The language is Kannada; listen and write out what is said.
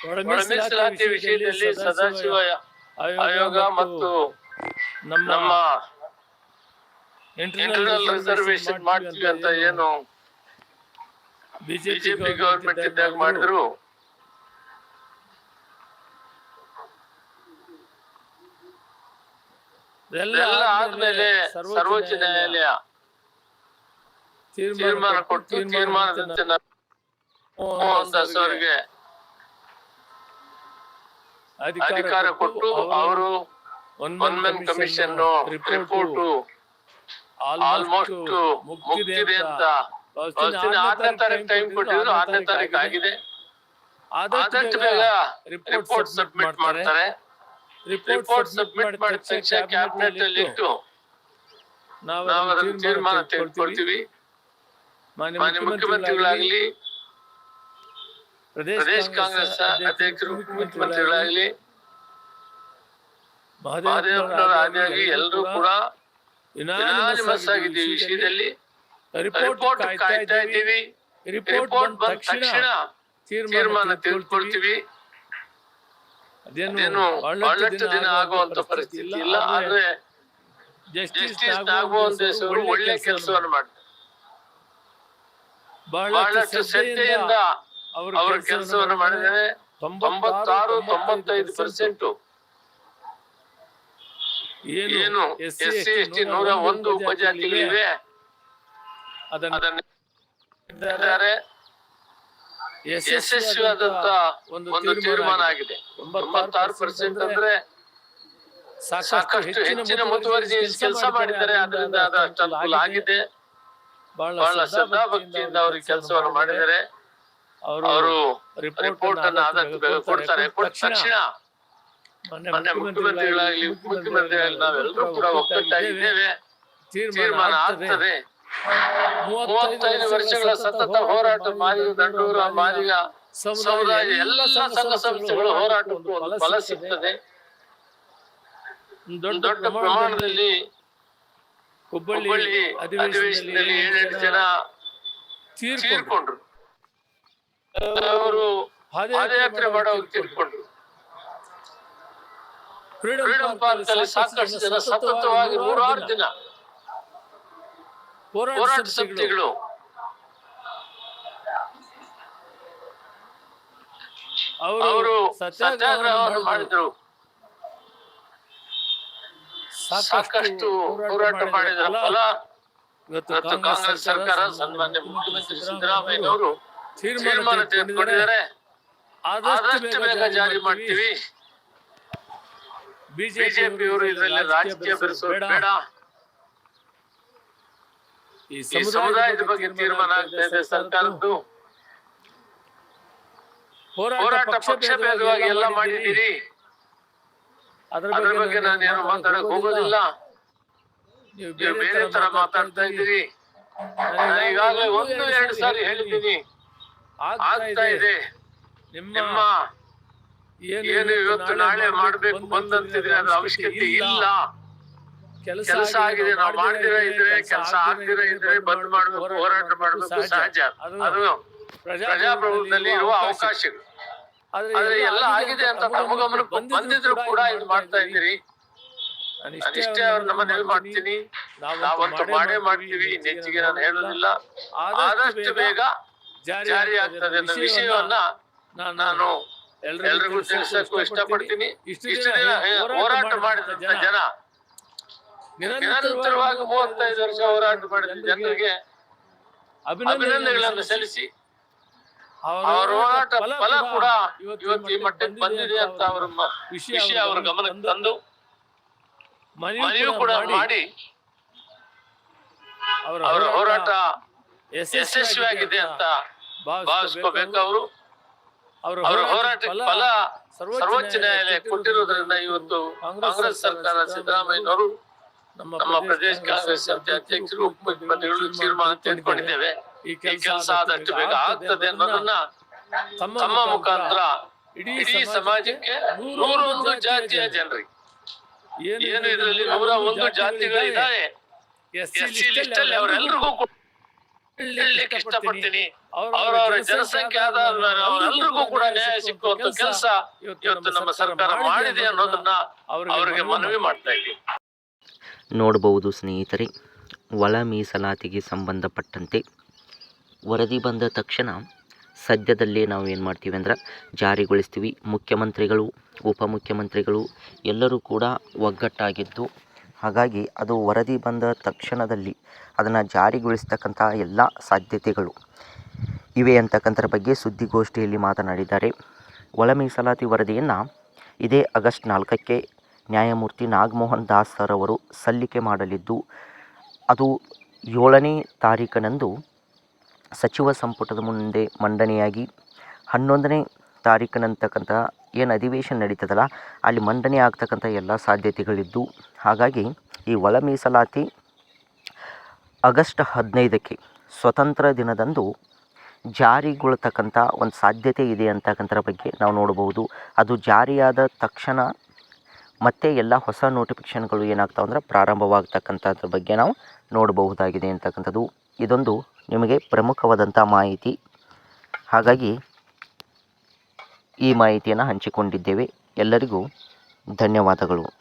ಒಳಮೀಸಲಾತಿ ವಿಷಯದಲ್ಲಿ ಸದಾಶಿವ ಆಯೋಗ ಮತ್ತು ನಮ್ಮ ಇಂಟರ್ನಲ್ ರಿಸರ್ವೇಶನ್ ಮಾಡ್ತೀವಿ ಅಂತ ಏನು ಬಿಜೆಪಿ ಗವರ್ಮೆಂಟ್ ಇದ್ದಾಗ ಮಾಡಿದ್ರು. ಎಲ್ಲ ಆದ್ಮೇಲೆ ಸರ್ವೋಚ್ಚ ನ್ಯಾಯಾಲಯ ತೀರ್ಮಾನ ಕೊಟ್ಟು ತೀರ್ಮಾನದಂತೆ ಸರ್ಗೆ ದಾಸ್ ಅವರಿಗೆ ಅಧಿಕಾರ ಕೊಟ್ಟು ಅವರು one men commission report almost ಮುಗಿದಿದೆ ಅಂತ. ಆರನೇ ತಾರೀಕು ಟೈಮ್ ಕೊಟ್ಟಿದ್ರು ಆರನೇ ತಾರೀಕು ಆಗಿದೆ. ಆದಷ್ಟು ಬೇಗ ರಿಪೋರ್ಟ್ ಸಬ್ಮಿಟ್ ಮಾಡ್ತಾರೆ. ರಿಪೋರ್ಟ್ ಸಬ್ಮಿಟ್ ಮಾಡಿದ ತಕ್ಷಣ ಕ್ಯಾಬಿನೆಟ್ ಅಲ್ಲಿ ಇಟ್ಟು ನಾವು ಅದನ್ನು ತೀರ್ಮಾನ ತೆಗೆದುಕೊಳ್ತೀವಿ. ಮಾನ್ಯ ಮುಖ್ಯಮಂತ್ರಿಗಳಾಗ್ಲಿ ಪ್ರದೇಶ ಕಾಂಗ್ರೆಸ್ ಅಧ್ಯಕ್ಷರು ಮುಖ್ಯಮಂತ್ರಿಗಳಾಗಲಿ ಮಹಾದೇವರ ಆದಿಯಾಗಿ ಎಲ್ಲರೂ ಕೂಡ ಯುನಾನಿಮಸ್ ಆಗಿದ್ದೀವಿ ವಿಷಯದಲ್ಲಿ. ರಿಪೋರ್ಟ್ ಕಾಯ್ತಾ ಇದ್ದೀವಿ. ರಿಪೋರ್ಟ್ ಬಂದ ತಕ್ಷಣ ತೀರ್ಮಾನ ತೆಗೆದುಕೊಳ್ತೀವಿ. ಅದೇನು ಬಹಳಷ್ಟು ದಿನ ಆಗುವಂತ ಪರಿಸ್ಥಿತಿ ಇಲ್ಲ. ಆದ್ರೆ ಜಸ್ಟಿಸ್ ಆಗುವಂತ ಒಳ್ಳೆ ಕೆಲಸವನ್ನು ಮಾಡ್ತಾರೆ. ಬಹಳಷ್ಟು ಶ್ರದ್ಧೆಯಿಂದ ಅವರ ಕೆಲಸವನ್ನು ಮಾಡಿದರೆ ತೊಂಬತ್ತಾರು ತೊಂಬತ್ತೈದು ಪರ್ಸೆಂಟ್ ಏನು ಎಸ್ ಸಿ ಎಸ್ ಟಿ ನೂರ ಒಂದು ಉಪಜಾತಿಗಳಿವೆ. ಅದನ್ನ ಇದ್ದಾರೆ ಯಶಸ್ವಿಯಾದಂತ ಒಂದು ತೀರ್ಮಾನ ಆಗಿದೆ. ತೊಂಬತ್ತಾರು ಪರ್ಸೆಂಟ್ ಅಂದ್ರೆ ಸಾಕಷ್ಟು ಹೆಚ್ಚಿನ ಮುತುವರ್ಜಿ ಕೆಲಸ ಮಾಡಿದ್ದಾರೆ ಅದರಿಂದ ಅದು ಅಷ್ಟು ಅನುಕೂಲ ಆಗಿದೆ. ಬಹಳ ಶ್ರದ್ಧಾ ಭಕ್ತಿಯಿಂದ ಅವ್ರಿಗೆ ಕೆಲಸವನ್ನು ಮಾಡಿದ್ದಾರೆ. ಅವರು ರಿಪೋರ್ಟ್ ಅನ್ನ ಆದಷ್ಟು ಕೊಡ್ತಾರೆ. ತಕ್ಷಣ ಮೊನ್ನೆ ಮುಖ್ಯಮಂತ್ರಿಗಳಾಗ್ಲಿ ಉಪಮುಖ್ಯಮಂತ್ರಿಗಳಾಗಲಿ ನಾವೆಲ್ಲರೂ ಕೂಡ ಒಕ್ಕಟ್ಟಾಗಿದ್ದೇವೆ ತೀರ್ಮಾನ ಆಗ್ತದೆ. ಮೂವತ್ತೈದು ವರ್ಷಗಳ ಸತತ ಹೋರಾಟ ಮಾದಿಗ ದಂಡೂರ ಮಾದಿಗ ಸಮುದಾಯ ಎಲ್ಲ ಸಂಘ ಸಂಸ್ಥೆಗಳು ಹೋರಾಟಕ್ಕೂ ಫಲ ಸಿಗ್ತದೆ. ದೊಡ್ಡ ಪ್ರಮಾಣದಲ್ಲಿ ಹುಬ್ಬಳ್ಳಿ ಅಧಿವೇಶನದಲ್ಲಿ ಏಳೆಂಟು ಜನ ತೀರ್ಕೊಂಡ್ರು. ಅವರು ಪಾದಯಾತ್ರೆ ಮಾಡೋರು ತಿಳ್ಕೊಂಡ್ರು. ಫ್ರೀಡಂ ಪಾರ್ಕ್ ಅಲ್ಲಿ ಸಾಕಷ್ಟು ಜನ ಸತತವಾಗಿ ನೂರಾರು ದಿನ ಹೋರಾಟ ಸಮಿತಿಗಳು ಅವರು ಸತ್ಯಾಗ್ರಹವನ್ನು ಮಾಡಿದ್ರು. ಸಾಕಷ್ಟು ಹೋರಾಟ ಮಾಡಿದ್ರು. ಅಲ್ಲ ಇವತ್ತು ಕಾಂಗ್ರೆಸ್ ಸರ್ಕಾರ ಸನ್ಮಾನ್ಯ ಮುಖ್ಯಮಂತ್ರಿ ಸಿದ್ದರಾಮಯ್ಯನವರು ತೀರ್ಮಾನ ತೆಗೆದುಕೊಂಡಿದ್ದಾರೆ. ಆದಷ್ಟು ಬೇಗ ಜಾರಿ ಮಾಡ್ತೀವಿ. ಬಿಜೆಪಿಯವರು ಇದರಲ್ಲಿ ರಾಜಕೀಯ ಬೆರೆಸೋದು ಬೇಡ. ಈ ಸಮುದಾಯದ ಬಗ್ಗೆ ತೀರ್ಮಾನ ಆಗ್ತಾ ಇದೆ ಸರ್ಕಾರದ್ದು. ಹೋರಾಟ ಪಕ್ಷ ಭೇದವಾಗಿ ಎಲ್ಲ ಮಾಡಿದ್ದೀರಿ. ಅದರ ಬಗ್ಗೆ ನಾನು ಏನು ಮಾತಾಡಕ್ ಹೋಗೋದಿಲ್ಲ. ನೀವು ಬೇರೆ ತರ ಮಾತಾಡ್ತಾ ಇದ್ದೀರಿ. ನಾನು ಈಗಾಗಲೇ ಒಂದು ಎರಡು ಸಾರಿ ಹೇಳಿದ್ದೀನಿ. ಆಗ್ತಾ ಇದೆ. ನಿಮ್ಮ ಏನು ಇವತ್ತು ನಾಳೆ ಮಾಡ್ಬೇಕು ಬಂದಂತಿದ್ರೆ ಅದ್ರ ಅವಶ್ಯಕತೆ ಇಲ್ಲ. ಕೆಲಸ ಆಗಿದೆ ನಾವು ಮಾಡ್ದಿರ ಇದ್ರೆ ಕೆಲಸ ಆಗ್ದಿರ ಇದ್ರೆ ಬಂದ್ ಮಾಡ್ಬೇಕು ಹೋರಾಟ ಮಾಡ್ಬೇಕು ಸಹಜ ಅದು ಪ್ರಜಾಪ್ರಭುತ್ವದಲ್ಲಿ ಇರುವ ಅವಕಾಶ ಆದ್ರೆ ಎಲ್ಲ ಆಗಿದೆ ಅಂತ ತಮ್ಮ ಗಮನಕ್ಕೆ ಬಂದಿದ್ರು ಕೂಡ ಇದು ಮಾಡ್ತಾ ಇದ್ದೀರಿ. ಇಷ್ಟೇ ಅವ್ರ ನೆನಪು ಮಾಡ್ತೀನಿ. ನಾವಂತೂ ಮಾಡೇ ಮಾಡ್ತೀವಿ ನೆಚ್ಚಿಗೆ ನಾನು ಹೇಳೋದಿಲ್ಲ. ಆದಷ್ಟು ಬೇಗ ಜಾರಿ ಆಗ್ತದೆ ಅನ್ನೋ ವಿಷಯವನ್ನ ನಾನು ಎಲ್ರಿಗೂ ತಿಳಿಸಕ್ಕೂ ಇಷ್ಟಪಡ್ತೀನಿ. ಇಷ್ಟು ದಿನ ಹೋರಾಟ ಮಾಡಿದ ಜನ. ನಿರಂತರವಾಗಿ ಮೂವತ್ತೈದು ವರ್ಷ ಹೋರಾಟ ಮಾಡಿದ ಜನರಿಗೆ ಅಭಿನಂದನೆಗಳನ್ನು ಸಲ್ಲಿಸಿ. ಅವರ ಹೋರಾಟ ಫಲ ಕೂಡ ಇವತ್ತು ಈ ಮಟ್ಟಕ್ಕೆ ಬಂದಿದೆ ಅಂತ ಅವರ ವಿಷಯ ಅವರ ಗಮನಕ್ಕೆ ತಂದು ಮನೆಯೂ ಕೂಡ ಮಾಡಿ ಅವರ ಹೋರಾಟ ಯಶಸ್ವಿಯಾಗಿದೆ ಅಂತ ಭಾವಿಸ್ಕೋಬೇಕು ಅವರು. ಅವರ ಹೋರಾಟಕ್ಕೆ ಫಲ ಸರ್ವೋಚ್ಚ ನ್ಯಾಯಾಲಯ ಕೊಟ್ಟಿರುವುದರಿಂದ ಇವತ್ತು ಕಾಂಗ್ರೆಸ್ ಸರ್ಕಾರ ಸಿದ್ದರಾಮಯ್ಯನವರು ನಮ್ಮ ಪ್ರದೇಶ ಕಾಂಗ್ರೆಸ್ ಸಮಿತಿ ಅಧ್ಯಕ್ಷರು ಉಪಮುಖ್ಯಮಂತ್ರಿಗಳು ತೀರ್ಮಾನ ತೆಗೆದುಕೊಂಡಿದ್ದೇವೆ. ಈ ಕೆಲಸ ಆದಷ್ಟು ಬೇಗ ಆಗ್ತದೆ ಅನ್ನೋದನ್ನ ತಮ್ಮ ಮುಖಾಂತರ ಇಡೀ ಸಮಾಜಕ್ಕೆ ನೂರೊಂದು ಜಾತಿಯ ಜನರಿಗೆ ಏನು ಇದರಲ್ಲಿ ನೂರ ಒಂದು ಜಾತಿಗಳಿದ್ದಾರೆ. ಎಸ್ ಸಿ ಲಿಸ್ಟ್ ಅಲ್ಲಿ ಅವರೆಲ್ಲರಿಗೂ ಇಷ್ಟಪಡ್ತೀನಿ ಅವರವರ ಜನಸಂಖ್ಯೆ ಆದ ಅವರೆಲ್ಲರಿಗೂ ಕೂಡ ನ್ಯಾಯ ಸಿಕ್ಕುವಂತ ಕೆಲಸ ಇವತ್ತು ನಮ್ಮ ಸರ್ಕಾರ ಮಾಡಿದೆ ಅನ್ನೋದನ್ನ ಅವರಿಗೆ ಮನವಿ ಮಾಡ್ತಾ ಇದ್ದೀನಿ ನೋಡಬಹುದು ಸ್ನೇಹಿತರೆ ಒಳ ಮೀಸಲಾತಿಗೆ ಸಂಬಂಧಪಟ್ಟಂತೆ ವರದಿ ಬಂದ ತಕ್ಷಣ ಸದ್ಯದಲ್ಲೇ ನಾವು ಏನು ಮಾಡ್ತೀವಿ ಅಂದ್ರೆ ಜಾರಿಗೊಳಿಸ್ತೀವಿ. ಮುಖ್ಯಮಂತ್ರಿಗಳು ಉಪಮುಖ್ಯಮಂತ್ರಿಗಳು ಎಲ್ಲರೂ ಕೂಡ ಒಗ್ಗಟ್ಟಾಗಿದ್ದು ಹಾಗಾಗಿ ಅದು ವರದಿ ಬಂದ ತಕ್ಷಣದಲ್ಲಿ ಅದನ್ನು ಜಾರಿಗೊಳಿಸ್ತಕ್ಕಂಥ ಎಲ್ಲ ಸಾಧ್ಯತೆಗಳು ಇವೆ ಅಂತಕ್ಕಂಥರ ಬಗ್ಗೆ ಸುದ್ದಿಗೋಷ್ಠಿಯಲ್ಲಿ ಮಾತನಾಡಿದ್ದಾರೆ. ಒಳ ಮೀಸಲಾತಿ ವರದಿಯನ್ನು ಇದೇ ಆಗಸ್ಟ್ ನಾಲ್ಕಕ್ಕೆ ನ್ಯಾಯಮೂರ್ತಿ ನಾಗಮೋಹನ್ ದಾಸ್ ಅವರು ಸಲ್ಲಿಕೆ ಮಾಡಲಿದ್ದು, ಅದು ಏಳನೇ ತಾರೀಕಿನಂದು ಸಚಿವ ಸಂಪುಟದ ಮುಂದೆ ಮಂಡನೆಯಾಗಿ ಹನ್ನೊಂದನೇ ತಾರೀಕಿನಂತಕ್ಕಂಥ ಏನು ಅಧಿವೇಶನ ನಡೀತದಲ್ಲ, ಅಲ್ಲಿ ಮಂಡನೆ ಆಗ್ತಕ್ಕಂಥ ಎಲ್ಲ ಸಾಧ್ಯತೆಗಳಿದ್ದು. ಹಾಗಾಗಿ ಈ ಒಳ ಮೀಸಲಾತಿ ಆಗಸ್ಟ್ ಹದಿನೈದಕ್ಕೆ ಸ್ವತಂತ್ರ ದಿನದಂದು ಜಾರಿಗೊಳ್ತಕ್ಕಂಥ ಒಂದು ಸಾಧ್ಯತೆ ಇದೆ ಅಂತಕ್ಕಂಥರ ಬಗ್ಗೆ ನಾವು ನೋಡಬಹುದು. ಅದು ಜಾರಿಯಾದ ತಕ್ಷಣ ಮತ್ತೆ ಎಲ್ಲ ಹೊಸ ನೋಟಿಫಿಕೇಷನ್ಗಳು ಏನಾಗ್ತಾವೆ ಅಂದ್ರೆ ಪ್ರಾರಂಭವಾಗ್ತಕ್ಕಂಥದ್ರ ಬಗ್ಗೆ ನಾವು ನೋಡಬಹುದಾಗಿದೆ ಅಂತಕ್ಕಂಥದ್ದು. ಇದೊಂದು ನಿಮಗೆ ಪ್ರಮುಖವಾದಂಥ ಮಾಹಿತಿ. ಹಾಗಾಗಿ ಈ ಮಾಹಿತಿಯನ್ನು ಹಂಚಿಕೊಂಡಿದ್ದೇವೆ. ಎಲ್ಲರಿಗೂ ಧನ್ಯವಾದಗಳು.